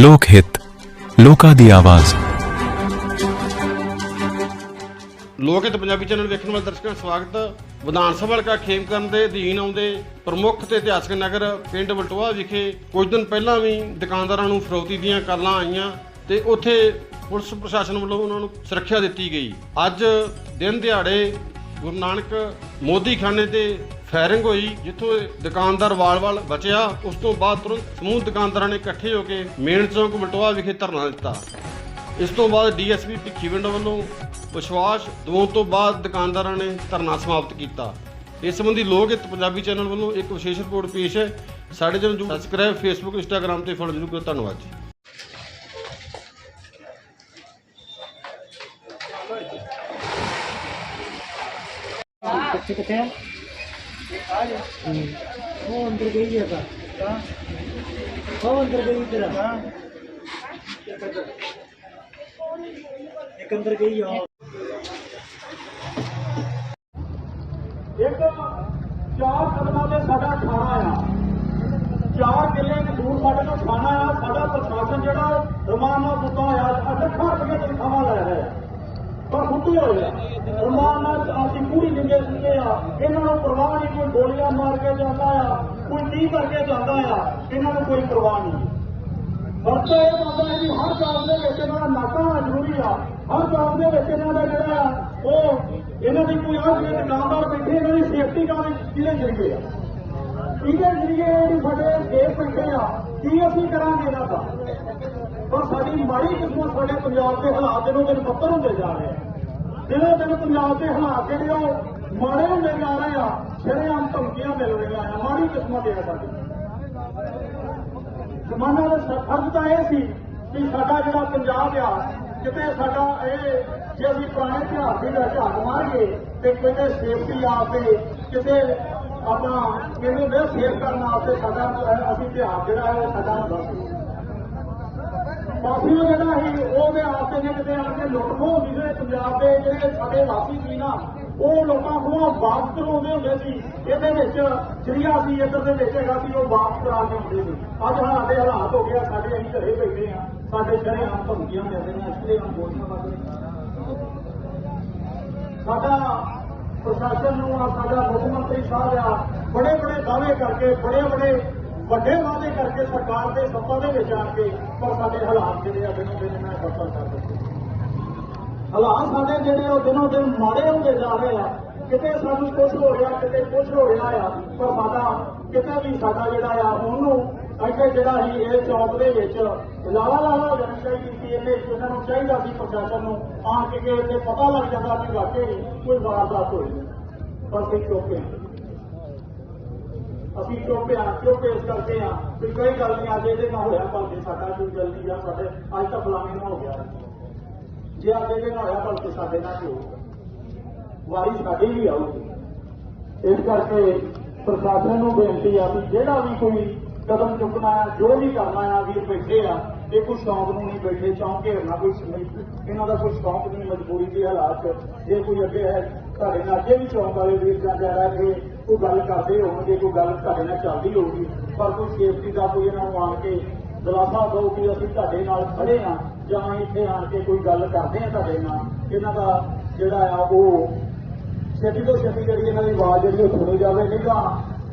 ਲੋਕ ਹਿੱਤ, ਲੋਕਾਂ ਦੀ ਆਵਾਜ਼। ਲੋਕ ਹਿੱਤ ਪੰਜਾਬੀ ਚੈਨਲ ਵੇਖਣ ਵਾਲੇ ਦਰਸ਼ਕਾਂ ਦਾ ਸਵਾਗਤ। ਵਿਧਾਨ ਸਭਾ ਹਲਕਾ ਖੇਮਕਰਨ ਦੇ ਅਧੀਨ ਆਉਂਦੇ ਪ੍ਰਮੁੱਖ ਤੇ ਇਤਿਹਾਸਕ ਨਗਰ ਪਿੰਡ ਬਲਟੋਆ ਵਿਖੇ ਕੁਝ ਦਿਨ ਪਹਿਲਾਂ ਵੀ ਦੁਕਾਨਦਾਰਾਂ ਨੂੰ ਫਰੋਤੀ ਦੀਆਂ ਕਾਲਾਂ ਆਈਆਂ ਤੇ ਉੱਥੇ ਪੁਲਿਸ ਪ੍ਰਸ਼ਾਸਨ ਵੱਲੋਂ ਉਹਨਾਂ ਨੂੰ ਸੁਰੱਖਿਆ ਦਿੱਤੀ ਗਈ। ਅੱਜ ਦਿਨ ਦਿਹਾੜੇ ਗੁਰੂ ਨਾਨਕ ਮੋਦੀ ਖਾਨੇ ਤੇ ਫਾਇਰਿੰਗ ਹੋਈ, ਜਿੱਥੋਂ ਦੁਕਾਨਦਾਰ ਵਾਲ-ਵਾਲ ਬਚਿਆ, ਉਸ ਤੋਂ ਬਾਅਦ ਤੁਰੰਤ ਸਮੂਹ ਦੁਕਾਨਦਾਰਾਂ ਨੇ ਇਕੱਠੇ ਹੋ ਕੇ ਮੇਨ ਚੌਂਕ ਬਲਟੋਆ ਵਿਖੇ ਧਰਨਾ ਦਿੱਤਾ। ਇਸ ਤੋਂ ਬਾਅਦ ਡੀਐਸਪੀ ਭਿੱਖੀਵਿੰਡ ਵੱਲੋਂ ਵਿਸ਼ਵਾਸ ਦਵਾਉਣ ਤੋਂ ਬਾਅਦ ਦੁਕਾਨਦਾਰਾਂ ਨੇ ਧਰਨਾ ਸਮਾਪਤ ਕੀਤਾ। ਇਸ ਸੰਬੰਧੀ ਲੋਕ ਹਿੱਤ ਪੰਜਾਬੀ ਚੈਨਲ ਵੱਲੋਂ ਇੱਕ ਵਿਸ਼ੇਸ਼ ਰਿਪੋਰਟ ਪੇਸ਼ ਹੈ। ਸਾਡੇ ਚੈਨਲ ਨੂੰ ਸਬਸਕ੍ਰਾਈਬ ਫੇਸਬੁੱਕ ਇੰਸਟਾਗ੍ਰam ਤੇ ਫੋਲੋ ਜ਼ਰੂਰ ਕਰੋ ਧੰਨਵਾਦ ਜੀ। ਕਿੱਥੇ ਕਿੱਥੇ ਆ ਉਹ ਅੰਦਰ ਗਈ ਹੈ। ਤਾਂ ਉਹ ਅੰਦਰ ਗਈ ਤੇਰਾ ਇੱਕ ਅੰਦਰ ਗਈ ਆ। ਚਾਰ ਕਦਮਾਂ ਤੇ ਸਾਡਾ ਥਾਣਾ ਆ ਚਾਰ ਕਿੱਲੇ ਦੇ ਦੂਰ ਸਾਡੇ ਕੋਲ ਥਾਣਾ ਆ ਸਾਡਾ ਪ੍ਰਸ਼ਾਸਨ ਜਿਹੜਾ ਰਮਾਨ ਦਿੱਤਾ ਹੋਇਆ ਅੱਠ ਰੁਪਏ ਤਨਖਾਹਾਂ ਲੈ ਰਿਹਾ ਪਰ ਫੁੱਟੇ ਹੋਏ ਆ। ਰਮਾਨ ਨਾਲ ਅਸੀਂ ਪੂਰੀ ਜਿੰਦੇ ਸੁੱਤੇ ਆ। ਇਹਨਾਂ ਨੂੰ ਪਰਵਾਹ ਨਹੀਂ ਕੋਈ ਗੋਲੀਆਂ ਮਾਰ ਕੇ ਜਾਂਦਾ ਆ, ਕੋਈ ਕੀ ਕਰਕੇ ਜਾਂਦਾ ਆ। ਇਹਨਾਂ ਨੂੰ ਕੋਈ ਪਰਵਾਹ ਨਹੀਂ। ਵਰਤੋਂ ਇਹ ਬੰਦਾ ਹੈ ਹਰ ਜੌਬ ਦੇ ਵਿੱਚ ਇਹਨਾਂ ਦਾ ਨਾਕਾ ਹੋਣਾ ਜ਼ਰੂਰੀ ਆ। ਹਰ ਜੌਬ ਦੇ ਵਿੱਚ ਇਹਨਾਂ ਦਾ ਜਿਹੜਾ ਆ, ਉਹ ਇਹਨਾਂ ਦੀ ਕੋਈ ਆਹ ਜਿਹੜੇ ਦੁਕਾਨਦਾਰ ਬੈਠੇ, ਇਹਨਾਂ ਦੀ ਸੇਫਟੀ ਕਾਰਨ ਕਿਹਦੇ ਜਰੀਏ ਆ? ਕਿਹਦੇ ਜਰੀਏ ਜਿਹੜੀ ਸਾਡੇ ਦੇਸ਼ ਬੈਠੇ ਆ? ਕੀ ਅਸੀਂ ਕਰਾਂਗੇ ਇਹਨਾਂ ਦਾ? ਪਰ ਸਾਡੀ ਮਾੜੀ ਕਿਸਮਤ ਸਾਡੇ ਪੰਜਾਬ ਦੇ ਹਾਲਾਤ ਦਿਨੋਂ ਦਿਨ ਬੱਤਰ ਹੁੰਦੇ ਜਾ ਰਹੇ ਆ ਦਿਨੋਂ ਦਿਨ ਪੰਜਾਬ ਦੇ ਹਾਲਾਤ ਜਿਹੜੇ ਉਹ ਮਾੜੇ ਹੁੰਦੇ ਜਾ ਰਹੇ ਆ ਸ਼ਰੇਆਮ ਧਮਕੀਆਂ ਮਿਲ ਰਹੀਆਂ ਆ ਮਾੜੀ ਕਿਸਮਤ ਹੈ ਸਾਡੀ ਜ਼ਮਾਨਾ ਦਾ ਸ- ਫਰਜ਼ ਤਾਂ ਇਹ ਸੀ ਕਿ ਸਾਡਾ ਜਿਹੜਾ ਪੰਜਾਬ ਆ ਕਿਤੇ ਸਾਡਾ ਇਹ ਜੇ ਅਸੀਂ ਪੁਰਾਣੇ ਇਤਿਹਾਸ ਦੀ ਦਾ ਝਾਕ ਮਾਰੀਏ ਤੇ ਕਿਤੇ ਸੇਫਟੀ ਆ ਤੇ ਕਿਤੇ ਆਪਣਾ ਕਹਿੰਦੇ ਨੇ ਸੇਫ ਕਰਨ ਵਾਸਤੇ ਸਾਡਾ ਅਹ ਅਸੀਂ ਇਤਿਹਾਸ ਜਿਹੜਾ ਹੈ ਉਹ ਸਾਡਾ ਹੁੰਦਾ ਸੀ ਕਾਫੀ ਜਿਹੜਾ ਸੀ ਉਹਦੇ ਆਸਤੇ ਜੇ ਕਿਤੇ ਆ ਕੇ ਲੁੱਟ ਖੋਹ ਹੁੰਦੀ ਸੀ, ਪੰਜਾਬ ਦੇ ਜਿਹੜੇ ਸਾਡੇ ਵਾਸੀ ਸੀ ਨਾ, ਉਹ ਲੋਕਾਂ ਕੋਲੋਂ ਵਾਪਸ ਕਰਾਉਂਦੇ ਹੁੰਦੇ ਸੀ। ਇਹਦੇ ਵਿੱਚ ਜਰੀਆ ਸੀ, ਇੱਧਰ ਦੇ ਵਿੱਚ ਹੈਗਾ ਸੀ, ਉਹ ਵਾਪਸ ਕਰਾਉਂਦੇ ਹੁੰਦੇ ਸੀ। ਅੱਜ ਸਾਡੇ ਹਾਲਾਤ ਹੋ ਗਿਆ ਸਾਡੇ ਅਸੀਂ ਘਰੇ ਬੈਠੇ ਆ, ਸਾਡੇ ਸ਼ਰੇ ਆਮ ਧਮਕੀਆਂ ਮਿਲਦੇ ਇਸ ਲਈ ਆਮ ਗੋਲੀਆਂ ਵੱਜਦੀਆਂ ਸਾਡਾ ਪ੍ਰਸ਼ਾਸਨ ਨੂੰ ਆ, ਸਾਡਾ ਮੁੱਖ ਮੰਤਰੀ ਸਾਹਿਬ ਆ ਬੜੇ ਬੜੇ ਦਾਅਵੇ ਕਰਕੇ ਬੜੇ ਬੜੇ ਵੱਡੇ ਵਾਅਦੇ ਕਰਕੇ ਸਰਕਾਰ ਦੇ ਸੱਤਾ ਦੇ ਵਿੱਚ ਆ ਕੇ, ਪਰ ਸਾਡੇ ਹਾਲਾਤ ਜਿਹੜੇ ਆ, ਦਿਨੋਂ ਦਿਨ ਇਹਨਾਂ ਬਦਲ ਕਰ ਦਿੱਤੇ ਹਾਲਾਤ ਸਾਡੇ ਜਿਹੜੇ ਉਹ ਦਿਨੋਂ ਦਿਨ ਮਾੜੇ ਹੁੰਦੇ ਜਾ ਰਹੇ ਆ। ਕਿਤੇ ਸਾਨੂੰ ਕੁਝ ਹੋ ਰਿਹਾ, ਕਿਤੇ ਕੁਝ ਹੋ ਰਿਹਾ ਆ, ਪਰ ਸਾਡਾ ਕਿਤੇ ਵੀ ਸਾਡਾ ਜਿਹੜਾ ਆ ਉਹਨੂੰ ਇੱਥੇ ਜਿਹੜਾ ਹੀ ਇਹ ਚੌਕ ਦੇ ਵਿੱਚ ਲਾਲਾ ਲਾਲਾ ਹੋ ਕੀਤੀ ਚਾਹੀਦੀ ਇਹਦੇ ਇਹਨਾਂ ਨੂੰ ਚਾਹੀਦਾ ਸੀ ਪ੍ਰਸ਼ਾਸਨ ਨੂੰ, ਆਣ ਕੇ ਇੱਥੇ ਪਤਾ ਲੱਗ ਜਾਂਦਾ ਕਿ ਵਾਕਈ ਕੋਈ ਵਾਰਦਾਤ ਹੋਈ ਪਰ ਅਸੀਂ ਚੁੱਪ ਹਾਂ। ਅਸੀਂ ਚੁੱਪ ਹਾਂ ਚੁੱਪ ਇਸ ਕਰਕੇ ਆ ਕਿ ਕੋਈ ਗੱਲ ਨਹੀਂ, ਅੱਜ ਇਹਦੇ ਨਾਲ ਹੋਇਆ ਭਲਕੇ, ਸਾਡਾ ਕੋਈ ਜਲਦੀ ਆ, ਸਾਡੇ, ਅੱਜ ਤਾਂ ਫਲਾਣੇ ਨਾਲ ਹੋ ਗਿਆ। ਜੇ ਅੱਜ ਇਹਦੇ ਨਾਲ ਹੋਇਆ ਭਲਕੇ, ਸਾਡੇ ਨਾਲ ਹੀ ਹੋਊਗਾ? ਵਾਰੀ ਸਾਡੀ ਵੀ ਆਊਗੀ। ਇਸ ਕਰਕੇ ਪ੍ਰਸ਼ਾਸਨ ਨੂੰ ਬੇਨਤੀ ਆ ਵੀ ਜਿਹੜਾ ਵੀ ਕੋਈ ਕਦਮ ਚੁੱਕਣਾ ਆ, ਜੋ ਵੀ ਕਰਨਾ ਆ, ਵੀਰ ਬੈਠੇ ਆ, ਇਹ ਕੋਈ ਸ਼ੌਂਕ ਨੂੰ ਨਹੀਂ ਬੈਠੇ, ਚੌਂਕ ਘੇਰਨਾ ਕੋਈ ਸ- ਇਹਨਾਂ ਦਾ ਕੋਈ ਸ਼ੌਂਕ ਨਹੀਂ, ਮਜਬੂਰੀ ਦੇ ਹਾਲਾਤ, ਜੇ ਕੋਈ ਅੱਗੇ ਹੈ ਤੁਹਾਡੇ ਨਾਲ ਅੱਗੇ ਵੀ ਚੌਂਕ ਵਾਲੇ ਵੀਰ ਜਾਂ ਜ਼ਿਆਦਾ ਕਿ ਕੋਈ ਗੱਲ ਕਰਦੇ ਹੋਣਗੇ, ਕੋਈ ਗੱਲ ਤੁਹਾਡੇ ਨਾਲ ਚੱਲਦੀ ਹੋਊਗੀ, ਪਰ ਕੋਈ ਸੇਫਟੀ ਦਾ ਕੋਈ ਇਹਨਾਂ ਨੂੰ ਆਣ ਕੇ ਦਿਲਾਸਾ ਦਿਓ ਕਿ ਅਸੀਂ ਤੁਹਾਡੇ ਨਾਲ ਖੜੇ ਆ ਜਾਂ ਇੱਥੇ ਆਣ ਕੇ ਕੋਈ ਗੱਲ ਕਰਦੇ ਆ ਤੁਹਾਡੇ ਨਾਲ, ਇਹਨਾਂ ਦਾ ਜਿਹੜਾ ਆ ਉਹ ਛੇਤੀ ਤੋਂ ਛੇਤੀ ਜਿਹੜੀ ਇਹਨਾਂ ਦੀ ਆਵਾਜ਼ ਜਿਹੜੀ ਉਹ ਸੁਣੀ ਜਾਵੇ, ਨਹੀਂ ਤਾਂ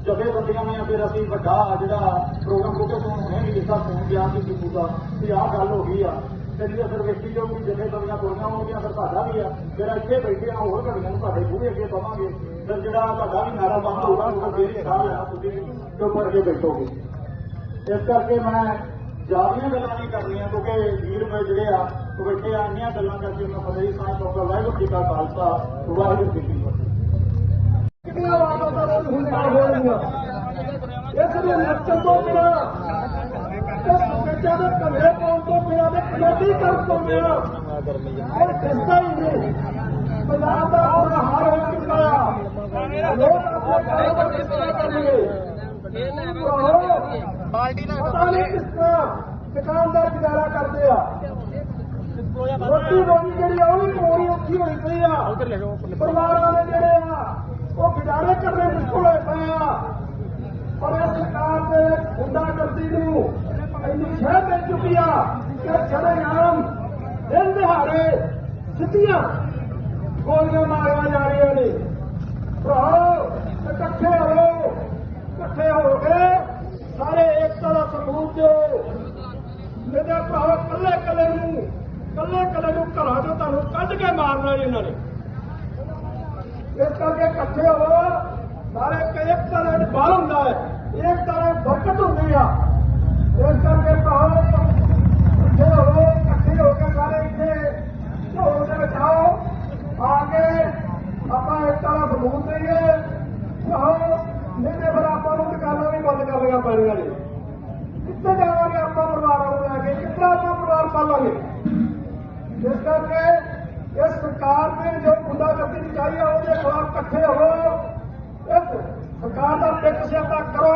ਜਥੇਬੰਦੀਆਂ ਨੇ ਫਿਰ ਅਸੀਂ ਵੱਡਾ ਜਿਹੜਾ ਪ੍ਰੋਗਰਾਮ ਕਿਉਂਕਿ ਤੁਹਾਨੂੰ ਹੁਣੇ ਵੀ ਦਿੱਤਾ ਫੋਨ ਗਿਆ ਸੀ ਦੀਪੂ ਦਾ, ਵੀ ਆਹ ਗੱਲ ਹੋ ਗਈ ਆ। ਤੇ ਫਿਰ ਵੇਖੀ ਜਾਊਗੀ ਜਥੇਬੰਦੀਆਂ ਕੋਲੀਆਂ ਹੋਣਗੀਆਂ, ਫਿਰ ਸਾਡਾ ਵੀ ਆ। ਫਿਰ ਇੱਥੇ ਬੈਠੇ ਆ, ਹੋਰ ਘੜੀਆਂ ਨੂੰ ਤੁਹਾਡੇ ਮੂਹਰੇ ਅੱਗੇ ਪਵਾਂਗੇ। ਫਿਰ ਜਿਹੜਾ ਤੁਹਾਡਾ ਵੀ ਨਾਰਾ ਬੰਦ ਹੋਊਗਾ, ਉਹ ਫੇਰ ਸਾਹ ਲੈਣਾ ਤੁਸੀਂ ਚੁੱਪ ਕਰਕੇ ਬੈਠੋਗੇ। ਇਸ ਕਰਕੇ ਮੈਂ ਜ਼ਿਆਦੀਆਂ ਗੱਲਾਂ ਨਹੀਂ ਕਰਨੀਆਂ, ਕਿਉਂਕਿ ਵੀਰ ਮੈਂ ਜਿਹੜੇ ਆ, ਉਹ ਬੈਠੇ ਆ, ਇੰਨੀਆਂ ਗੱਲਾਂ ਕਰਕੇ ਮੈਂ ਫਤਿਹ ਜੀ ਸਾਹਿਬ ਕਹੂੰਗਾ ਵਾਹਿਗੁਰੂ ਜੀ ਕਾ ਖਾਲਸਾ, ਵਾਹਿਗੁਰੂ ਜੀ ਕੀ ਫਤਿਹ। ਕਿੰਨਾ ਵਾਰ ਦਾ ਹੁੰਦਾ ਹੋਣਗੀਆਂ ਇਸ ਦੇ ਨੱਚਣ ਤੋਂ ਬਿਨਾ ਬੱਚਿਆਂ ਦੇ ਘਰੇ ਪਾਉਣ ਤੋਂ ਬਿਨਾ ਤੇ ਪੰਜਾਬੀ ਕਰ ਤੋਂ ਬਿਨਾ। ਇਹ ਦਿਸਦਾ ਹੀ ਨਹੀਂ ਪੰਜਾਬ ਦਾ ਬੁਰਾ ਹਾਲ ਹੋ ਚੁੱਕਾ। ਆ ਲੋਕ ਆਪਣੇ ਕਾਰੋਬਾਰ ਕਿਸ ਤਰ੍ਹਾਂ ਕਰਨਗੇ ਬਾਲਟੀ ਨਾਲ ਪਤਾ ਨਹੀਂ ਕਿਸ ਤਰ੍ਹਾਂ ਦੁਕਾਨਦਾਰ ਗੁਜ਼ਾਰਾ ਕਰਦੇ ਆ। ਰੋਟੀ ਰੋਟੀ ਜਿਹੜੀ ਆ ਉਹ ਵੀ ਕੋਰੀ ਔਖੀ ਹੋਈ ਪਈ ਆ। ਪਰਿਵਾਰ ਵਾਲੇ ਜਿਹੜੇ ਆ ਉਹ ਗੁਜ਼ਾਰੇ ਕਰਨੇ ਮੁਸ਼ਕਲ ਹੋਏ ਪਏ ਆ। ਪਰ ਇਹ ਸਰਕਾਰ ਦੇ ਗੁੰਡਾਗਰਦੀ ਨੂੰ ਮੈਨੂੰ ਸ਼ਹਿ ਮਿਲ ਚੁੱਕੀ ਆ ਕਿ ਸ਼ਰੇਆਮ ਦਿਨ ਦਿਹਾੜੇ ਸਿੱਧੀਆਂ ਗੋਲੀਆਂ ਮਾਰੀਆਂ ਜਾ ਰਹੀਆਂ ਨੇ। ਭਰਾਓ ਇਕੱਠੇ ਹੋ ਇਕੱਠੇ ਹੋ ਕੇ ਸਾਰੇ ਏਕਤਾ ਦਾ ਸਬੂਤ ਦਿਓ। ਮੇਰੇ ਭਰਾਓ ਕੱਲੇ ਕੱਲੇ ਨੂੰ ਕੱਲੇ ਕੱਲੇ ਨੂੰ ਘਰਾਂ ਚੋਂ ਤੁਹਾਨੂੰ ਕੱਢ ਕੇ ਮਾਰਨਾ ਜੀ ਇਹਨਾਂ ਨੇ। ਇਸ ਕਰਕੇ ਇਕੱਠੇ ਹੋ ਸਾਰੇ ਏਕਤਾ ਇੱਕ ਤਰ੍ਹਾਂ ਬਲ ਹੁੰਦਾ ਹੈ। ਏਕਤਾ ਤਰ੍ਹਾਂ ਬਰਕਤ ਹੁੰਦੀ ਆ। ਇਸ ਕਰਕੇ ਭਰਾਓ ਇਕੱਠੇ ਹੋ ਇਕੱਠੇ ਹੋ ਕੇ ਸਾਰੇ ਇੱਥੇ ਢੋਲ ਦੇ ਵਿੱਚ ਆਓ ਆ ਕੇ ਆਪਾਂ ਇੱਕ ਤਰ੍ਹਾਂ ਸਬੂਤ ਦਈਏ ਭਰਾਓ ਨਹੀਂ ਤੇ ਫਿਰ ਆਪਾਂ ਨੂੰ ਦੁਕਾਨਾਂ ਵੀ ਬੰਦ ਕਰਨੀਆਂ ਪੈਣੀਆਂ ਨੇ। ਕਿੱਥੇ ਜਾਵਾਂਗੇ ਆਪਾਂ ਪਰਿਵਾਰਾਂ ਨੂੰ ਲੈ ਕੇ? ਕਿੱਥੇ ਆਪਾਂ ਪਰਿਵਾਰ ਪਾਲਾਂਗੇ? ਇਸ ਕਰਕੇ ਇਸ ਸਰਕਾਰ ਨੇ ਜੋ ਗੁੰਡਾਗਰਦੀ ਚਾਹੀ ਉਹਦੇ ਖਿਲਾਫ ਇਕੱਠੇ ਹੋਵੋ ਇਸ ਸਰਕਾਰ ਦਾ ਪਿੱਛ ਸਿਆਪਾ ਕਰੋ।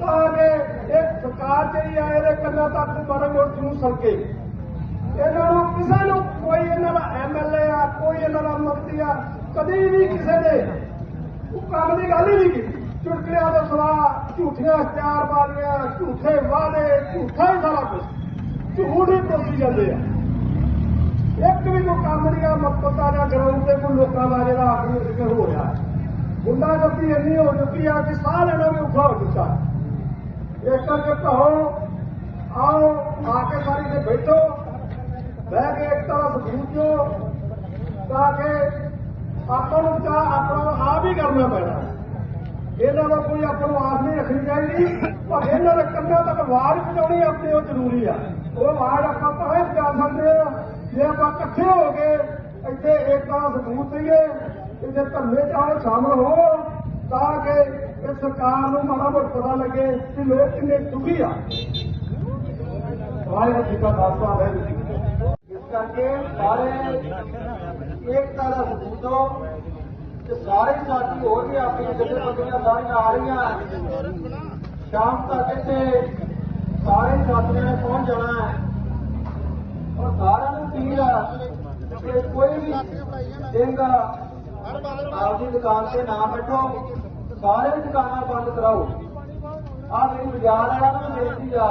ਤਾਂ ਇਹ ਸਰਕਾਰ ਜਿਹੜੀ ਆ, ਇਹਦੇ ਕੰਨਾਂ ਤੱਕ ਮਾਰੇ ਮੋਟ ਨੂੰ ਸਰਕੇ ਇਹਨਾਂ ਨੂੰ, ਕਿਸੇ ਨੂੰ ਕੋਈ ਇਹਨਾਂ ਦਾ ਐਮਐਲਏ ਆ, ਕੋਈ ਇਹਨਾਂ ਦਾ ਮੰਤਰੀ ਆ, ਕਦੇ ਵੀ ਕਿਸੇ ਨੇ ਉਹ ਕੰਮ ਦੀ ਗੱਲ ਹੀ ਨਹੀਂ ਕੀਤੀ। ਚੁਟਕਲਿਆਂ ਦੇ ਸਵਾ ਝੂਠੀਆਂ ਇਸ਼ਤਿਹਾਰਬਾਜ਼ੀਆਂ ਝੂਠੇ ਵਾਅਦੇ, ਝੂਠਾ ਹੀ ਸਾਰਾ ਕੁਝ ਝੂਠ ਹੀ ਬੋਲੀ ਜਾਂਦੇ ਆ। ਇੱਕ ਵੀ ਕੋਈ ਕੰਮ ਨਹੀਂ ਆ ਮਕਤਤਾ ਜਾਂ ਗਰਾਊਂਡ ਤੇ ਕੋਈ ਲੋਕਾਂ ਦਾ ਜਿਹੜਾ ਆਖਰੀ ਜ਼ਿਕਰ ਹੋ ਰਿਹਾ। ਗੁੰਡਾਗਰਦੀ ਇੰਨੀ ਹੋ ਚੁੱਕੀ ਆ ਕਿ ਸਾਰਿਆਂ ਲੈਣਾ ਵੀ ਔਖਾ ਹੋ ਚੁੱਕਾ ਇਸ ਕਰਕੇ ਕਹੋ ਆਓ, ਆ ਕੇ ਸਾਰੀ ਤੇ ਬੈਠੋ। ਬਹਿ ਕੇ ਇੱਕ ਦਾ ਸਬੂਤ ਦਿਓ, ਤਾਂ ਕਿ ਆਪਾਂ ਨੂੰ ਤਾਂ ਆਪਣਾ ਆਪ ਹੀ ਕਰਨਾ ਪੈਣਾ। ਇਹਨਾਂ ਦਾ ਕੋਈ ਆਪਾਂ ਨੂੰ ਆਸ ਨਹੀਂ ਰੱਖਣੀ ਚਾਹੀਦੀ, ਪਰ ਇਹਨਾਂ ਦੇ ਕੰਨਾਂ ਤੱਕ ਆਵਾਜ਼ ਪਹੁੰਚਾਉਣੀ ਆਪਣੀ ਉਹ ਜ਼ਰੂਰੀ ਆ। ਉਹ ਆਵਾਜ਼ ਆਪਾਂ ਤਾਂ ਹੀ ਪਹੁੰਚਾ ਸਕਦੇ ਆ। ਜੇ ਆਪਾਂ ਇਕੱਠੇ ਹੋ ਕੇ ਇੱਥੇ ਏਕਤਾ ਦਾ ਸਬੂਤ ਦਈਏ, ਇੱਥੇ ਧਰਨੇ ਚਾਹੇ ਸ਼ਾਮਲ ਹੋ ਤਾਂ ਕਿ ਇਹ ਸਰਕਾਰ ਨੂੰ ਮਾੜਾ ਮੋਟ ਪਤਾ ਲੱਗੇ ਕਿ ਲੋਕ ਕਿੰਨੇ ਦੁਖੀ ਆ। ਵਾਹਿਗੁਰੂ ਜੀ ਕਾ ਖਾਲਸਾ, ਵਾਹਿਗੁਰੂ ਜੀ ਇਸ ਕਰਕੇ ਸਾਰੇ ਏਕਤਾ ਦਾ ਸਬੂਤ ਹੋ ਤੇ ਸਾਰੇ ਸਾਥੀ ਹੋਰ ਵੀ ਆਪਣੀਆਂ ਜਥੇਬੰਦੀਆਂ ਸਾਰੀਆਂ ਆ ਰਹੀਆਂ। ਸ਼ਾਮ ਤੱਕ ਇੱਥੇ ਸਾਰੇ ਸਾਥੀਆਂ ਨੇ ਪਹੁੰਚ ਜਾਣਾ ਹੈ। ਔਰ ਸਾਰਿਆਂ ਨੂੰ ਅਪੀਲ ਆ ਕਿ ਕੋਈ ਵੀ ਸਿੰਘ ਆਪਦੀ ਦੁਕਾਨ ਤੇ ਨਾ ਬੈਠੋ। ਸਾਰੇ ਦੁਕਾਨਾਂ ਬੰਦ ਕਰਾਓ। ਆ ਮੇਰੀ ਬਾਜ਼ਾਰ ਵਾਲਾ ਨੂੰ ਬੇਨਤੀ ਆ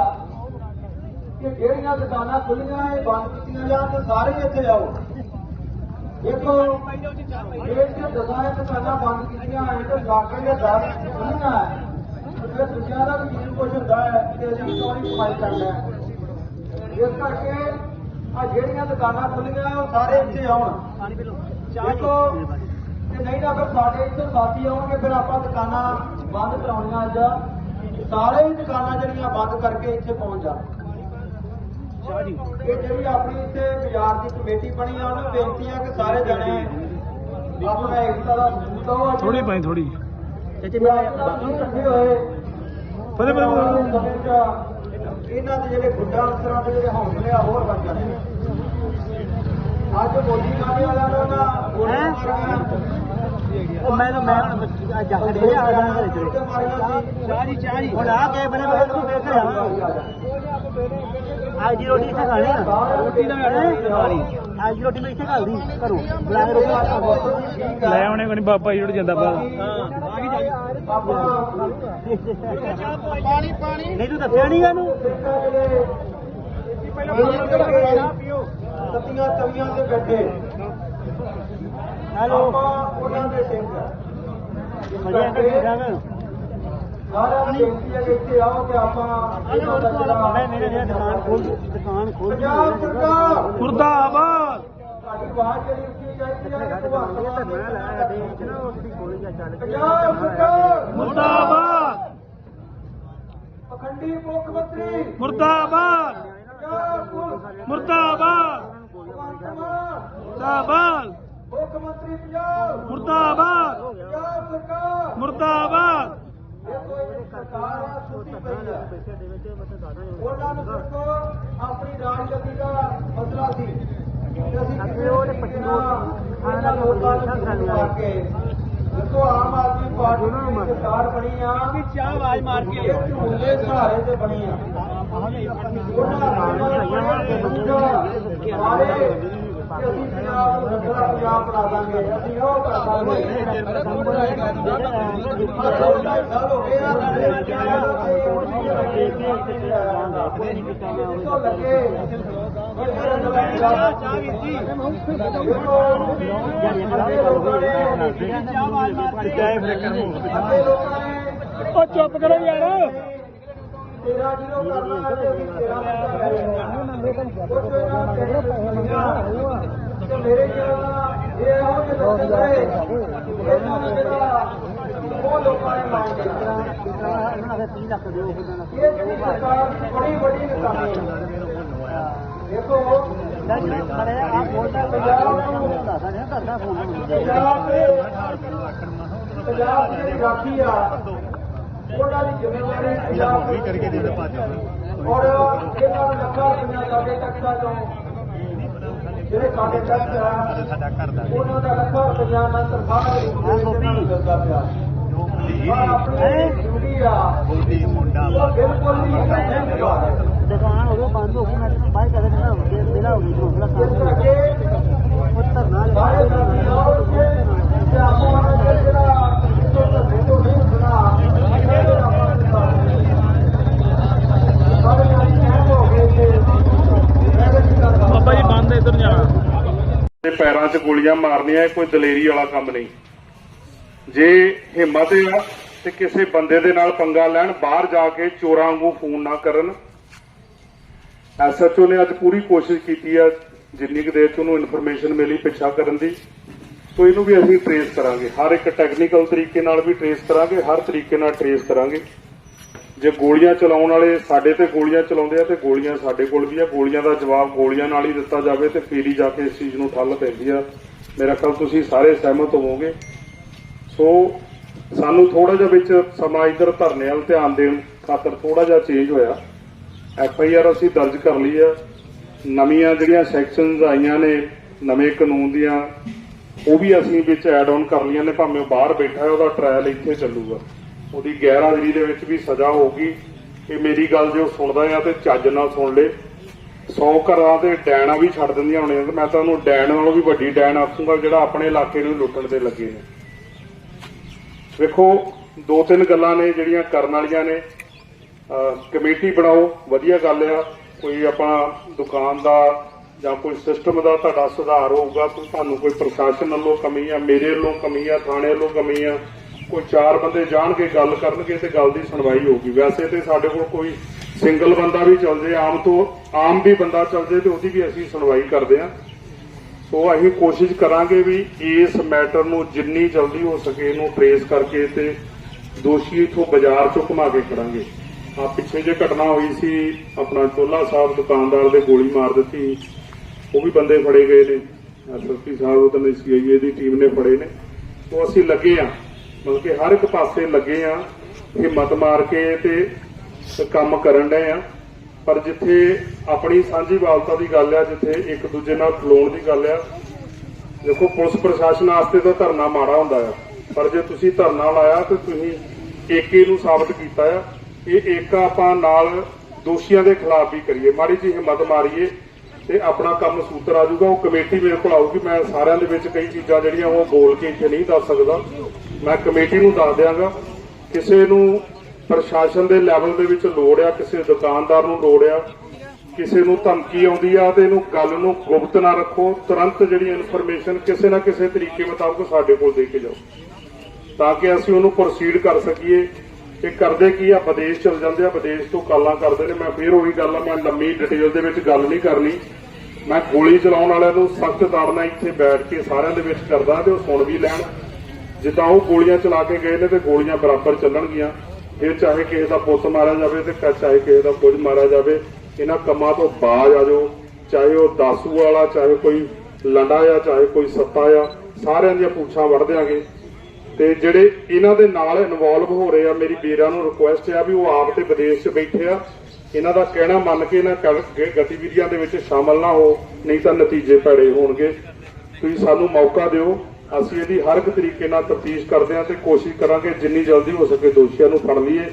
ਕਿ ਜਿਹੜੀਆਂ ਦੁਕਾਨਾਂ ਖੁੱਲੀਆਂ ਇਹ ਬੰਦ ਕੀਤੀਆਂ ਜਾਣ ਤੇ ਸਾਰੇ ਇੱਥੇ ਆਓ। ਦੇਖੋ, ਇਹ ਜੇ ਦਸਾਂ ਦੁਕਾਨਾਂ ਬੰਦ ਕੀਤੀਆਂ ਹੈ ਤੇ ਲਾਗੇ ਦੇ 10 ਖੁੱਲੀਆਂ ਹੈ ਤੇ ਦੁਨੀਆ ਦਾ ਵੀ ਜੀਵਨ ਕੁਝ ਹੁੰਦਾ ਹੈ ਕਿ ਅਸੀਂ ਸੋਰੀ ਕਮਾਈ ਕਰਨਾ ਹੈ। ਇਸ ਕਰਕੇ ਆ ਜਿਹੜੀਆਂ ਦੁਕਾਨਾਂ ਖੁੱਲੀਆਂ ਉਹ ਸਾਰੇ ਇੱਥੇ ਆਉਣ। ਦੇਖੋ ਤੇ ਨਹੀਂ ਤਾਂ ਫਿਰ ਸਾਡੇ ਇੱਥੇ ਸਾਥੀ ਆਉਣਗੇ ਫਿਰ ਆਪਾਂ ਦੁਕਾਨਾਂ ਬੰਦ ਕਰਾਉਣੀਆਂ ਅੱਜ। ਸਾਰੇ ਹੀ ਦੁਕਾਨਾਂ ਜਿਹੜੀਆਂ ਬੰਦ ਕਰਕੇ ਇੱਥੇ ਪਹੁੰਚ ਜਾਣ ਇਹ ਜਿਹੜੀ ਆਪਣੀ ਇੱਥੇ ਬਾਜ਼ਾਰ ਦੀ ਕਮੇਟੀ ਬਣੀ ਆ ਉਹਨੂੰ ਬੇਨਤੀ ਆ ਕਿ ਸਾਰੇ ਜਣੇ ਆਪਣਾ ਏਕਤਾ ਦਾ ਸਬੂਤ ਦਿਓ। ਥੋੜੀ ਪਾਈ ਥੋੜੀ ਚਾਚੇ ਬਾਕੀ ਇਕੱਠੇ ਹੋਏ। ਵਾਲੇ ਇਹਨਾਂ ਦੇ ਜਿਹੜੇ ਗੁੱਡਾ ਅਫਸਰਾਂ ਦੇ ਜਿਹੜੇ ਹੌਸਲੇ ਆ ਹੋਰ ਵੱਧ ਜਾਣੇ। ਨੇ। ਅੱਜ ਮੋਦੀ ਕਾਹਦੇ ਵਾਲਿਆਂ ਨੂੰ ਨਾ ਗੋਲੀਆਂ ਮਾਰੀਆਂ ਉਹ ਮੈਂ ਤਾਂ ਮੈਂ ਹੁਣ ਆ ਜਾਣਾ ਚਾਹ ਜੀ ਚਾਹ ਜੀ ਹੁਣ ਆ ਕੇ ਬਨੇ ਬਨੇ ਨੂੰ ਵੇਖ ਰਿਹਾ ਅੱਜ ਦੀ ਰੋਟੀ ਇੱਥੇ ਖਾਣੀ ਆ? ਰੋਟੀ ਤਾਂ ਮੈਂ ਖਾਣੀ ਅੱਜ ਦੀ ਰੋਟੀ ਮੈਂ ਇੱਥੇ ਖਾਣੀ ਘਰੋਂ। ਬੁਲਾ ਕੇ ਰੋਟੀ। ਲੈ ਆਉਣੇ ਕੋਈ ਬਾਬਾ ਜੀ ਜੁੜ ਜਾਂਦਾ ਬਾਅਦ ਪਾਣੀ ਪਾਣੀ ਨਹੀਂ ਤੂੰ ਦੱਸਿਆ ਨਹੀਂ ਇਹਨੂੰ? ਤਤੀਆਂ ਤਵੀਆਂ ਤੇ ਬੈਠੇ। ਹੈਲੋ। ਉਹਨਾਂ ਦੇ ਸਿੰਘ ਮਜ਼ੇ ਕਰ ਠੀਕ ਠਾਕ? ਸਾਰਿਆਂ ਨੂੰ ਬੇਨਤੀ ਹੈ ਕਿ ਇੱਥੇ ਆਓ ਕਿ ਆਪਾਂ ਇਹਨਾਂ ਦਾ ਜਿਹੜਾ ਮੈਂ ਮੇਰੇ ਜਿਹੜਾ ਦੁਕਾਨ ਖੋਲ ਦੁਕਾਨ ਖੋਲ ਪੰਜਾਬ ਸਰਕਾਰ। ਮੁਰਦਾਬਾਦ। ਸਾਡੀ ਆਵਾਜ਼ ਜਿਹੜੀ ਉੱਚੀ ਚਾਹੀਦੀ ਹੈ ਕਿ ਭਗਵੰਤ ਮੈਂ ਲਾਇਆ ਦੇਖ। ਨਾ ਉਸ ਦੀ ਗੋਲੀ ਜਾਂ ਚੱਲ ਪੰਜਾਬ ਸਰਕਾਰ। ਮੁਰਦਾਬਾਦ। ਅਖੰਡੀ ਮੁੱਖ ਮੰਤਰੀ। ਮੁਰਦਾਬਾਦ। ਮੁਰਦਾਬਾਦ। ਮੁਰਦਾਬਾਦ। ਮੁੱਖ ਮੰਤਰੀ ਪੰਜਾਬ। ਮੁਰਦਾਬਾਦ। ਪੰਜਾਬ ਸਰਕਾਰ। ਮੁਰਦਾਬਾਦ। ਦੇਖੋ ਇਹ ਸਰਕਾਰ ਆ ਸੁੱਤੀ ਪਈ ਆ। ਉਹਨਾਂ ਨੂੰ ਸਿਰਫ ਆਪਣੀ ਰਾਜਨੀਤੀ ਦਾ ਮਸਲਾ ਸੀ। ਕਿ ਅਸੀਂ ਨਾਲ ਵੋਟ ਇਹਨਾਂ ਲੋਕਾਂ ਨੂੰ ਖਾਣੇ ਮਾਰ ਕੇ ਦੇਖੋ ਆਮ ਆਦਮੀ ਪਾਰਟੀ ਦੀ ਸਰਕਾਰ ਬਣੀ ਆ। ਚਾਹ ਆਵਾਜ਼ ਮਾਰ ਕੇ ਇਹ ਦੇ ਸਹਾਰੇ ਤੇ ਬਣੀ ਆ। ਉਹਨਾਂ ਰਾਮਾਂ ਦੇ ਸਾਰੇ ਕਿ ਅਸੀਂ ਪੰਜਾਬ ਨੂੰ ਪੰਜਾਬ ਬਣਾ ਦਾਂਗੇ ਅਸੀਂ ਉਹ ਕਰ ਦਾਂਗੇ ਉਹ ਚੁੱਪ ਕਰੋ ਯਾਰ। ਤੇਰਾ ਜਿਹਨੂੰ ਕਰਨਾ ਹੈ ਤੇ ਅਸੀਂ ਤੇਰਾ ਮੇਰੇ ਜਿਹੜਾ ਇਹ ਇਹੋ ਜਿਹੇ ਲੋਕ ਰਹੇ ਉਹ ਲੋਕਾਂ ਨੇ ਮਾਰ ਦਿੱਤਾ ਇਹਨਾਂ ਨੇ 30 ਲੱਖ ਦਿਓ ਉਹਨਾਂ ਨੂੰ ਇਹ ਸਰਕਾਰ ਬੜੀ ਵੱਡੀ ਨਿਕਾਮੀ ਹੈ ਦੇਖੋ ਬੜੇ ਆ ਬੋਲਦਾ ਪੰਜਾਬ ਨੂੰ ਦੱਸਦਾ ਨਹੀਂ ਕਰਦਾ ਫੋਨ ਪੰਜਾਬ ਦੇ ਪੰਜਾਬ ਦੀ ਰਾਖੀ ਆ ਉਹਨਾਂ ਦੀ ਜ਼ਿੰਮੇਵਾਰੀ ਪੰਜਾਬ ਵੀ ਕਰਕੇ ਦੇ ਔਰ ਇਹਨਾਂ ਨੂੰ ਲੱਖਾਂ ਰੁਪਈਆ ਸਾਡੇ ਟੱਕਾ ਤੋਂ ਜਿਹੜੇ ਸਾਡੇ ਆ ਸਾਡਾ ਘਰ ਦਾ ਉਹਨਾਂ ਦਾ ਲੱਖਾਂ ਰੁਪਈਆ ਮੈਂ ਤਨਖਾਹ ਦੇ ਰੂਪ ਦਿੰਦਾ ਪਿਆ। ਪਰ ਆਪਣੀ ਡਿਊਟੀ ਆ। ਬੋਡੀ ਮੁੰਡਾ ਬਿਲਕੁਲ ਨਹੀਂ ਰਿਹਾ ਦੁਕਾਨ ਹੋ ਗਈ ਬੰਦ ਹੋ ਗਈ ਮੈਂ ਤੈਨੂੰ ਬਾਈ ਕਦੇ ਨਾ ਹੋ ਗਿਆ ਮੇਰਾ ਹੋ ਹੌਸਲਾ ਇਸ ਕਰ ਕਰਕੇ ਉੱਤਰ ਨਾਲ ਸਾਰੇ ਸਾਥੀ ਆਓ ਕਿ ਤੇ ਆਪੋ ਆਪਣੇ ਜਿਹੜਾ ਤੋਂ ਧਰਨੇ ਤੋਂ ਨਹੀਂ ਉੱਠਣਾ ਇਹਦੇ ਆਪਾਂ ਨੂੰ ਸਾਰੇ ਜਾਨੀ ਕਹਿ ਹੋ ਗਏ ਕਿ ਮੈਂ ਵੀ ਕਰਦਾ ਬਾਬਾ ਜੀ ਬੰਦ ਇੱਧਰ ਨੂੰ ਜਾਣਾ ਤੇ ਪੈਰਾਂ 'ਚ ਗੋਲੀਆਂ ਮਾਰਨੀਆਂ, ਇਹ ਕੋਈ ਦਲੇਰੀ ਵਾਲਾ ਕੰਮ ਨਹੀਂ। ਜੇ ਹਿੰਮਤ ਆ ਤੇ ਕਿਸੇ ਬੰਦੇ ਦੇ ਨਾਲ ਪੰਗਾ ਲੈਣ, ਬਾਹਰ ਜਾ ਕੇ ਚੋਰਾਂ ਵਾਂਗੂ ਫੋਨ ਨਾ ਕਰਨ। ਐਸਐਚਓ ਨੇ ਅੱਜ ਪੂਰੀ ਕੋਸ਼ਿਸ਼ ਕੀਤੀ ਆ, ਜਿੰਨੀ ਕੁ ਦੇਰ 'ਚ ਉਹਨੂੰ ਇਨਫੋਰਮੇਸ਼ਨ ਮਿਲੀ ਪਿੱਛਾ ਕਰਨ ਦੀ। ਸੋ ਇਹਨੂੰ ਵੀ ਅਸੀਂ ਟਰੇਸ ਕਰਾਂਗੇ। ਹਰ ਇੱਕ ਟੈਕਨੀਕਲ ਤਰੀਕੇ ਨਾਲ ਵੀ ਟਰੇਸ ਕਰਾਂਗੇ, ਹਰ ਤਰੀਕੇ ਨਾਲ ਟਰੇਸ ਕਰਾਂਗੇ। ਜੇ ਗੋਲੀਆਂ ਚਲਾਉਣ ਵਾਲੇ ਸਾਡੇ ਤੇ ਗੋਲੀਆਂ ਚਲਾਉਂਦੇ ਆ, ਤੇ ਗੋਲੀਆਂ ਸਾਡੇ ਕੋਲ ਵੀ ਆ। ਗੋਲੀਆਂ ਦਾ ਜਵਾਬ ਗੋਲੀਆਂ ਨਾਲ ਹੀ ਦਿੱਤਾ ਜਾਵੇ ਤੇ ਫੇਰ ਹੀ ਜਾ ਕੇ ਇਸ ਚੀਜ਼ ਨੂੰ ਠੱਲ ਪੈਂਦੀ ਆ। ਮੇਰਾ ਖਿਆਲ ਤੁਸੀਂ ਸਾਰੇ ਸਹਿਮਤ ਹੋਵੋਗੇ। ਸੋ ਸਾਨੂੰ ਥੋੜਾ ਜਿਹਾ ਵਿੱਚ ਸਮਾਂ ਇਧਰ ਧਰਨੇ ਵੱਲ ਧਿਆਨ ਦੇਣ ਖਾਤਰ ਥੋੜਾ ਜਿਹਾ ਚੇਂਜ ਹੋਇਆ। ਐਫ ਆਈ ਆਰ ਅਸੀਂ ਦਰਜ ਕਰ ਲਈ ਆ। ਨਵੀਆਂ ਜਿਹੜੀਆਂ ਸੈਕਸ਼ਨਸ ਆਈਆਂ ਨੇ, ਨਵੇਂ ਕਾਨੂੰਨ ਦੀਆਂ, ਉਹ ਵੀ ਅਸੀਂ ਵਿੱਚ ਐਡ ਆਨ ਕਰ ਲਈਆਂ ਨੇ, ਭਾਵੇਂ ਉਹ ਬਾਹਰ ਬੈਠਾ ਹੈ, ਉਹਦਾ ਟ੍ਰਾਇਲ ਇੱਥੇ ਚੱਲੂਗਾ। ਉਹਦੀ ਗੈਰ ਹਾਜ਼ਰੀ ਦੇ ਵਿੱਚ ਵੀ ਸਜ਼ਾ ਹੋਊਗੀ। ਇਹ ਮੇਰੀ ਗੱਲ ਜੇ ਉਹ ਸੁਣਦਾ ਆ ਤੇ ਚੱਜ ਨਾਲ ਸੁਣ ਲੇ। 100 ਘਰਾਂ ਦੇ ਡੈਣਾ ਵੀ ਛੱਡ ਦਿੰਦੀਆਂ ਹੋਣੀਆਂ ਤੇ ਮੈਂ ਤਾਂ ਉਹਨੂੰ ਡੈਣ ਨਾਲੋਂ ਵੀ ਵੱਡੀ ਡੈਣ ਆਖੂੰਗਾ ਜਿਹੜਾ ਆਪਣੇ ਇਲਾਕੇ ਨੂੰ ਲੁੱਟਣ ਤੇ ਲੱਗੇ ਨੇ। ਵੇਖੋ, ਦੋ ਤਿੰਨ ਗੱਲਾਂ ਨੇ ਜਿਹੜੀਆਂ ਕਰਨ ਵਾਲੀਆਂ ਨੇ। ਕਮੇਟੀ ਬਣਾਓ, ਵਧੀਆ ਗੱਲ ਆ। ਕੋਈ ਆਪਾਂ ਦੁਕਾਨ ਦਾ ਜਾਂ ਕੋਈ ਸਿਸਟਮ ਦਾ ਤੁਹਾਡਾ ਸੁਧਾਰ ਹੋਊਗਾ ਤਾਂ ਤੁਹਾਨੂੰ ਕੋਈ ਪ੍ਰਸ਼ਾਸਨ ਵੱਲੋਂ ਕਮੀ ਆ, ਮੇਰੇ ਵੱਲੋਂ ਕਮੀ ਆ, ਥਾਣੇ ਵੱਲੋਂ ਕਮੀ ਆ, ਕੋਈ ਚਾਰ ਬੰਦੇ ਜਾਣ ਕੇ ਗੱਲ ਕਰਨਗੇ ਤੇ ਗੱਲ ਦੀ ਸੁਣਵਾਈ ਹੋਊਗੀ। ਵੈਸੇ ਤੇ ਸਾਡੇ ਕੋਲ ਕੋਈ ਸਿੰਗਲ ਬੰਦਾ ਵੀ ਚੱਲ ਜੇ, ਆਮ ਤੋਂ ਆਮ ਵੀ ਬੰਦਾ ਚੱਲ ਜੇ ਤੇ ਉਹਦੀ ਵੀ ਅਸੀਂ ਸੁਣਵਾਈ ਕਰਦੇ ਆ ਸੋ ਅਸੀਂ ਕੋਸ਼ਿਸ਼ ਕਰਾਂਗੇ ਵੀ ਇਸ ਮੈਟਰ ਨੂੰ ਜਿੰਨੀ ਜਲਦੀ ਹੋ ਸਕੇ ਇਹਨੂੰ ਟ੍ਰੇਸ ਕਰਕੇ ਤੇ ਦੋਸ਼ੀ ਇਥੋਂ ਬਾਜ਼ਾਰ ਚੋਂ ਘੁਮਾ ਕੇ ਕਰਾਂਗੇ ਆ ਪਿੱਛੇ ਜੇ ਘਟਨਾ ਹੋਈ ਸੀ, ਆਪਣਾ ਚੋਲਾ ਸਾਹਿਬ ਦੁਕਾਨਦਾਰ ਦੇ ਗੋਲੀ ਮਾਰ ਦਿੱਤੀ। ਉਹ ਵੀ ਬੰਦੇ ਫੜੇ ਗਏ ਨੇ। ਐਸਐਸਪੀ ਸਾਹਿਬ ਉਹ ਤਾਂ ਸੀਆਈਏ ਦੀ ਟੀਮ ਨੇ ਫੜੇ ਨੇ। ਸੋ ਅਸੀਂ ਲੱਗੇ ਆ ਮਤਲਬ ਕਿ ਹਰ ਇੱਕ ਪਾਸੇ ਲੱਗੇ ਆ ਹਿੰਮਤ ਮਾਰ ਕੇ ਤੇ ਕੰਮ ਕਰਨ ਡਏ ਆ। ਪਰ ਜਿੱਥੇ ਆਪਣੀ ਸਾਂਝੀ ਵਾਲਤਾ ਦੀ ਗੱਲ ਆ, ਜਿੱਥੇ ਇੱਕ ਦੂਜੇ ਨਾਲ ਖਲੋਣ ਦੀ ਗੱਲ ਆ, ਦੇਖੋ ਪੁਲਿਸ ਪ੍ਰਸ਼ਾਸਨ ਵਾਸਤੇ ਤਾਂ ਧਰਨਾ ਮਾੜਾ ਹੁੰਦਾ ਆ। ਪਰ ਜੇ ਤੁਸੀਂ ਧਰਨਾ ਲਾਇਆ ਤੇ ਤੁਸੀਂ ਏਕੇ ਨੂੰ ਸਾਬਤ ਕੀਤਾ ਆ। ਇਹ ਏਕਾ ਆਪਾਂ ਨਾਲ ਦੋਸ਼ੀਆਂ ਦੇ ਖਿਲਾਫ ਵੀ ਕਰੀਏ। ਮਾੜੀ ਜੀ ਹਿੰਮਤ ਮਾਰੀਏ ਤੇ ਆਪਣਾ ਕੰਮ ਸੂਤਰ ਆ ਜਾਊਗਾ। ਉਹ ਕਮੇਟੀ ਮੇਰੇ ਕੋਲ ਆਊਗੀ। ਮੈਂ ਸਾਰਿਆਂ ਦੇ ਵਿੱਚ ਕਈ ਚੀਜ਼ਾਂ ਜਿਹੜੀਆਂ ਉਹ ਬੋਲ ਕੇ ਇੱਥੇ ਨਹੀਂ ਦੱਸ ਸਕਦਾ। ਮੈਂ ਕਮੇਟੀ ਨੂੰ ਦੱਸ ਦਿਆਂਗਾ। ਕਿਸੇ ਨੂੰ ਪ੍ਰਸ਼ਾਸਨ ਦੇ ਲੈਵਲ ਦੇ ਵਿੱਚ ਲੋੜ ਆ, ਕਿਸੇ ਦੁਕਾਨਦਾਰ ਨੂੰ ਲੋੜ ਆ, ਕਿਸੇ ਨੂੰ ਧਮਕੀ ਆਉਂਦੀ ਆ ਤੇ ਇਹਨੂੰ ਗੱਲ ਨੂੰ ਗੁਪਤ ਨਾ ਰੱਖੋ, ਤੁਰੰਤ ਜਿਹੜੀ ਇਨਫੋਰਮੇਸ਼ਨ ਕਿਸੇ ਨਾ ਕਿਸੇ ਤਰੀਕੇ ਮੁਤਾਬਕ ਸਾਡੇ ਕੋਲ ਦੇ ਕੇ ਜਾਓ। ਤਾਂ ਕਿ ਅਸੀਂ ਉਹਨੂੰ ਪ੍ਰੋਸੀਡ ਕਰ ਸਕੀਏ। ਇਹ ਕਰਦੇ ਕੀ ਆ, ਵਿਦੇਸ਼ ਚਲ ਜਾਂਦੇ ਆ, ਵਿਦੇਸ਼ ਤੋਂ ਕਾਲਾਂ ਕਰਦੇ ਨੇ, ਮੈਂ ਫੇਰ ਉਹੀ ਗੱਲ ਆ, ਮੈਂ ਲੰਮੀ ਡਿਟੇਲ ਦੇ ਵਿੱਚ ਗੱਲ ਨਹੀਂ ਕਰਨੀ। ਮੈਂ ਗੋਲੀ ਚਲਾਉਣ ਵਾਲਿਆਂ ਨੂੰ ਸਖਤ ਤਾੜਨਾ ਇੱਥੇ ਬੈਠ ਕੇ ਸਾਰਿਆਂ ਦੇ ਵਿੱਚ ਕਰਦਾ ਤੇ ਉਹ ਸੁਣ ਵੀ ਲੈਣ। ਜਿੱਦਾਂ ਉਹ ਗੋਲੀਆਂ ਚਲਾ ਕੇ ਗਏ ਨੇ ਤੇ ਗੋਲੀਆਂ ਬਰਾਬਰ ਚੱਲਣਗੀਆਂ। ਫਿਰ ਚਾਹੇ ਕਿਸੇ ਦਾ ਪੁੱਤ ਮਾਰਿਆ ਜਾਵੇ ਤੇ ਚਾਹੇ ਕਿਸੇ ਦਾ ਕੁਝ ਮਾਰਿਆ ਜਾਵੇ, ਇਹਨਾਂ ਕੰਮਾਂ ਤੋਂ ਬਾਜ ਆ ਜਾਓ। ਚਾਹੇ ਉਹ ਦਾਸੂ ਵਾਲਾ, ਚਾਹੇ ਕੋਈ ਲੰਡਾ ਆ, ਚਾਹੇ ਕੋਈ ਸੱਤਾ ਆ, ਸਾਰਿਆਂ ਦੀਆਂ ਪੁੱਛਾਂ ਵੜ ਦਿਆਂਗੇ। ਤੇ ਜਿਹੜੇ ਇਹਨਾਂ ਦੇ ਨਾਲ ਇਨਵੋਲਵ ਹੋ ਰਹੇ ਆ, ਮੇਰੀ ਵੀਰਾਂ ਨੂੰ ਰਿਕੁਐਸਟ ਆ ਵੀ ਉਹ ਆਪ ਤੇ ਵਿਦੇਸ਼ 'ਚ ਬੈਠੇ ਆ। ਇਹਨਾਂ ਦਾ ਕਹਿਣਾ ਮੰਨ ਕੇ ਇਹਨਾਂ ਗਤੀਵਿਧੀਆਂ ਦੇ ਵਿੱਚ ਸ਼ਾਮਲ ਨਾ ਹੋ, ਨਹੀਂ ਤਾਂ ਨਤੀਜੇ ਭੈੜੇ ਹੋਣਗੇ। ਤੁਸੀਂ ਸਾਨੂੰ ਮੌਕਾ ਦਿਓ। ਅਸੀਂ ਇਹਦੀ ਹਰ ਇੱਕ ਤਰੀਕੇ ਨਾਲ ਤਫਤੀਸ਼ ਕਰਦੇ ਹਾਂ ਤੇ ਕੋਸ਼ਿਸ਼ ਕਰਾਂਗੇ ਜਿੰਨੀ ਜਲਦੀ ਹੋ ਸਕੇ ਦੋਸ਼ੀਆਂ ਨੂੰ ਫੜ ਲਈਏ।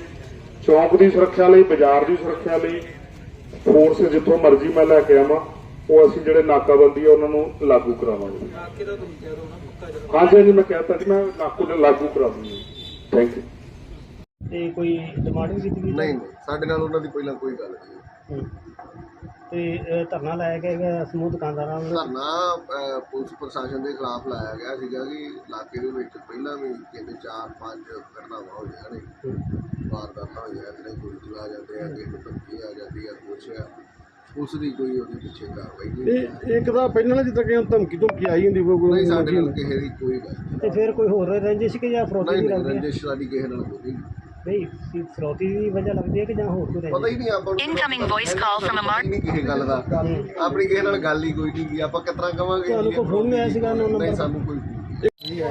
ਚੌਂਕ ਦੀ ਸੁਰੱਖਿਆ ਲਈ ਬਾਜ਼ਾਰ ਦੀ ਸੁਰੱਖਿਆ ਲਈ ਫੋਰਸ ਜਿੱਥੋਂ ਮਰਜ਼ੀ ਮੈਂ ਲੈ ਕੇ ਆਵਾਂ ਉਹ ਅਸੀਂ ਜਿਹੜੇ ਨਾਕਾਬੰਦੀ ਆ ਉਹਨਾਂ ਨੂੰ ਲਾਗੂ ਕਰਾਵਾਂਗੇ। ਕਹਿ ਹਾਂਜੀ ਹਾਂਜੀ ਮੈਂ ਕਹਿਤਾ ਜੀ ਮੈਂ ਨਾਕੂ ਨੂੰ ਲਾਗੂ ਕਰਾ ਦੂੰਗਾ। ਥੈਂਕ ਯੂ ਤੇ ਕੋਈ ਡਿਮਾਂਡ ਵੀ ਕੀਤੀ ਨਹੀਂ ਨਹੀਂ ਸਾਡੇ ਨਾਲ ਉਹਨਾਂ ਦੀ ਪਹਿਲਾਂ ਕੋਈ ਗੱਲ ਨਹੀਂ। ਹੂੰ। ਤੇ ਧਰਨਾ ਲਾਇਆ ਗਿਆ ਹੈਗਾ ਸਮੂਹ ਦੁਕਾਨਦਾਰਾਂ ਵੱਲੋਂ। ਧਰਨਾ ਪੁਲਿਸ ਪ੍ਰਸ਼ਾਸਨ ਦੇ ਖਿਲਾਫ ਲਾਇਆ ਗਿਆ ਸੀਗਾ ਕਿ ਇਲਾਕੇ ਦੇ ਵਿੱਚ ਪਹਿਲਾਂ ਵੀ ਕਿਤੇ ਚਾਰ ਪੰਜ ਘਟਨਾਵਾਂ ਹੋਈਆਂ ਨੇ। ਵਾਰਦਾਤਾਂ ਹੋਈਆਂ ਜਿਹੜੇ ਗੋਲੀ ਚਲਾ ਜਾਂਦੇ ਆ ਨੂੰ ਧਮਕੀ ਆ ਜਾਂਦੀ ਆ ਕੁਛ ਆ। ਉਸ ਦੀ ਕੋਈ ਉਹਦੇ ਪਿੱਛੇ ਕਾਰਵਾਈ ਨਹੀਂ ਇਹ ਇੱਕ ਤਾਂ ਪਹਿਲਾਂ ਨਾ ਜਿੱਦਾਂ ਕਿ ਧਮਕੀ ਧਮਕੀ ਆਈ ਹੁੰਦੀ ਕੋਈ ਨਹੀਂ ਸਾਡੇ ਨਾਲ ਕਿਸੇ ਦੀ ਕੋਈ ਗੱਲ। ਤੇ ਫਿਰ ਕੋਈ ਹੋਰ ਰੰਜਿਸ਼ ਕਿ ਜਾਂ ਨਹੀਂ ਦੀ ਰੰਜਿਸ਼ ਸਾਡੀ ਕਿਸੇ ਨਾਲ ਕੋਈ ਨਹੀਂ। ਨਹੀਂ ਕੀ ਫਰੋਤੀ ਦੀ ਵਜ੍ਹਾ ਲੱਗਦੀ ਹੈ ਕਿ ਜਾਂ ਹੋਰ ਕੋਈ ਪਤਾ ਹੀ ਨਹੀਂ ਆਪਾਂ ਨੂੰ Incoming voice call from a mark- ਨਹੀਂ ਕਿਸੇ ਗੱਲ ਦਾ। ਆਪਣੀ ਕਿਸੇ ਨਾਲ ਗੱਲ ਹੀ ਕੋਈ ਨਹੀਂ ਕੀ ਆਪਾਂ ਕਿਤਨਾ ਕਵਾਂਗੇ? ਤੁਹਾਨੂੰ ਕੋਈ ਫੋਨ ਵੀ ਆਇਆ ਸੀਗਾ ਉਹਨਾਂ ਨਹੀਂ ਸਾਨੂੰ ਕੋਈ phone ਨਹੀਂ।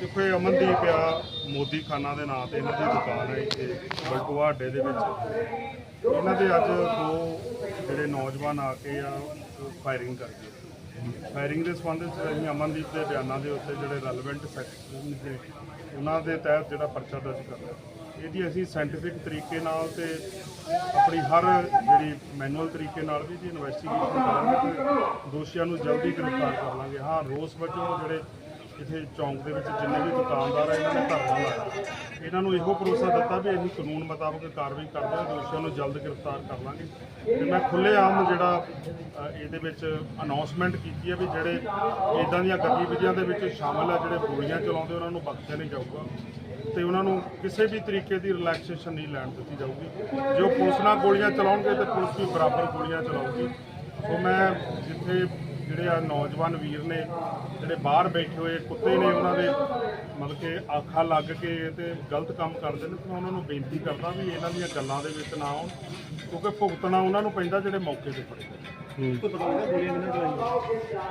ਦੇਖੋ ਇਹ ਅਮਨਦੀਪ ਆ ਮੋਦੀ ਖਾਨਾ ਦੇ ਨਾਂ ਤੇ ਇਹਨਾਂ ਦੀ ਦੁਕਾਨ ਹੈ ਇੱਥੇ ਬਲਟੂਆ ਅੱਡੇ ਦੇ ਵਿੱਚ। ਇਹਨਾਂ ਦੇ ਅੱਜ ਦੋ ਜਿਹੜੇ ਨੌਜਵਾਨ ਆ ਕੇ ਆ ਫਾਇਰਿੰਗ ਕਰ ਗਏ ਫਾਇਰਿੰਗ ਦੇ ਸੰਬੰਧ ਵਿੱਚ ਅਸੀਂ ਅਮਨਦੀਪ ਦੇ ਬਿਆਨਾਂ ਦੇ ਉੱਤੇ ਜਿਹੜੇ ਰੈਲੇਵੈਂਟ ਸੈਕਸ਼ਨ ਨੇ ਉਹਨਾਂ ਦੇ ਤਹਿਤ ਜਿਹੜਾ ਪਰਚਾ ਦਰਜ ਕਰ ਇਹਦੀ ਅਸੀਂ ਸਾਇੰਟੀਫਿਕ ਤਰੀਕੇ ਨਾਲ ਤੇ ਆਪਣੀ ਹਰ ਜਿਹੜੀ ਮੈਨੂਅਲ ਤਰੀਕੇ ਨਾਲ ਵੀ ਜੀ ਇਨਵੈਸਟੀਗੇਸ਼ਨ ਕਰਾਂਗੇ ਦੋਸ਼ੀਆਂ ਨੂੰ ਜਲਦੀ ਗ੍ਰਿਫਤਾਰ ਕਰ ਲਾਂਗੇ। ਹਾਂ, ਰੋਸ ਵਜੋਂ ਜਿਹੜੇ ਇੱਥੇ ਚੌਂਕ ਦੇ ਵਿੱਚ ਜਿੰਨੇ ਵੀ ਦੁਕਾਨਦਾਰ ਆ, ਇਹਨਾਂ ਨੇ ਧਰਨਾ ਲਾਇਆ ਇਹਨਾਂ ਨੂੰ ਇਹੋ ਭਰੋਸਾ ਦਿੱਤਾ ਵੀ ਅਸੀਂ ਕਾਨੂੰਨ ਮੁਤਾਬਕ ਕਾਰਵਾਈ ਕਰਦੇ ਹਾਂ ਦੋਸ਼ੀਆਂ ਨੂੰ ਜਲਦ ਗ੍ਰਿਫਤਾਰ ਕਰ ਲਾਂਗੇ। ਤੇ ਮੈਂ ਖੁੱਲ੍ਹੇਆਮ ਜਿਹੜਾ ਇਹਦੇ ਵਿੱਚ ਅਨਾਉਂਸਮੈਂਟ ਕੀਤੀ ਹੈ ਵੀ ਜਿਹੜੇ ਇਦਾਂ ਦੀਆਂ ਗਤੀਵਿਧੀਆਂ ਦੇ ਵਿੱਚ ਸ਼ਾਮਲ ਆ, ਜਿਹੜੇ ਗੋਲੀਆਂ ਚਲਾਉਂਦੇ, ਉਹਨਾਂ ਨੂੰ ਬਖਸ਼ਿਆ ਨਹੀਂ ਜਾਊਗਾ। ਤੇ ਉਹਨਾਂ ਨੂੰ ਕਿਸੇ ਵੀ ਤਰੀਕੇ ਦੀ ਰਿਲੈਕਸੇਸ਼ਨ ਨਹੀਂ ਲੈਣ ਦਿੱਤੀ ਜਾਊਗੀ। ਜੋ ਪੁਲਿਸ ਨਾਲ ਗੋਲੀਆਂ ਚਲਾਉਣਗੇ, ਤੇ ਪੁਲਿਸ ਵੀ ਬਰਾਬਰ ਗੋਲੀਆਂ ਚਲਾਊਗੀ। ਸੋ ਮੈਂ ਜਿੱਥੇ ਜਿਹੜੇ ਆ ਨੌਜਵਾਨ ਵੀਰ ਨੇ ਜਿਹੜੇ ਬਾਹਰ ਬੈਠੇ ਹੋਏ ਕੁੱਤੇ ਨੇ ਉਹਨਾਂ ਦੇ ਮਤਲਬ ਕਿ ਆਖਾਂ ਲੱਗ ਕੇ ਤੇ ਗਲਤ ਕੰਮ ਕਰਦੇ ਨੇ। ਤੇ ਮੈਂ ਉਹਨਾਂ ਨੂੰ ਬੇਨਤੀ ਕਰਦਾ ਵੀ ਇਹਨਾਂ ਦੀਆਂ ਗੱਲਾਂ ਦੇ ਵਿੱਚ ਨਾ ਆਉਣ ਕਿਉਂਕਿ ਭੁਗਤਣਾ ਉਹਨਾਂ ਨੂੰ ਪੈਂਦਾ ਜਿਹੜੇ ਮੌਕੇ ਤੇ ਫੜੇ ਗਏ।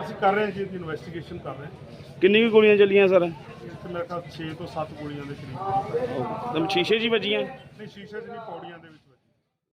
ਅਸੀਂ ਕਰ ਰਹੇ ਹਾਂ ਜੀ ਇਹਦੀ ਇਨਵੈਸਟੀਗੇਸ਼ਨ ਕਰ ਰਹੇ ਹਾਂ। ਕਿੰਨੀ ਕੁ ਗੋਲੀਆਂ ਚੱਲੀਆਂ ਸਰ? ਇੱਥੇ ਮੇਰੇ ਖਿਆਲ 6 ਤੋਂ 7 ਗੋਲੀਆਂ ਦੇ ਕਰੀਬ। ਸ਼ੀਸ਼ੇ ਜੀ ਵੱਜੀਆਂ? ਨਹੀਂ ਸ਼ੀਸ਼ੇ 'ਚ ਨਹੀਂ ਪੌੜੀਆਂ ਦੇ ਵਿੱਚ।